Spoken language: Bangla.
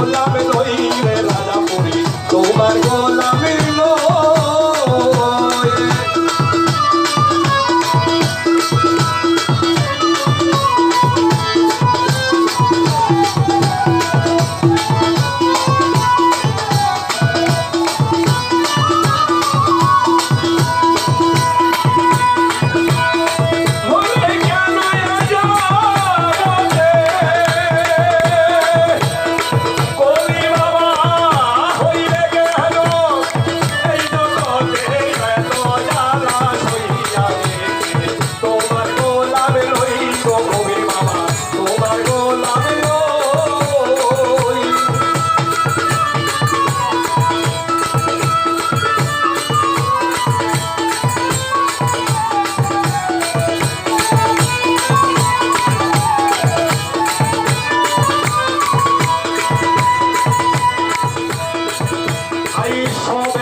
গোলাম নইলে রাজা পুরী তোমার গোলাম সব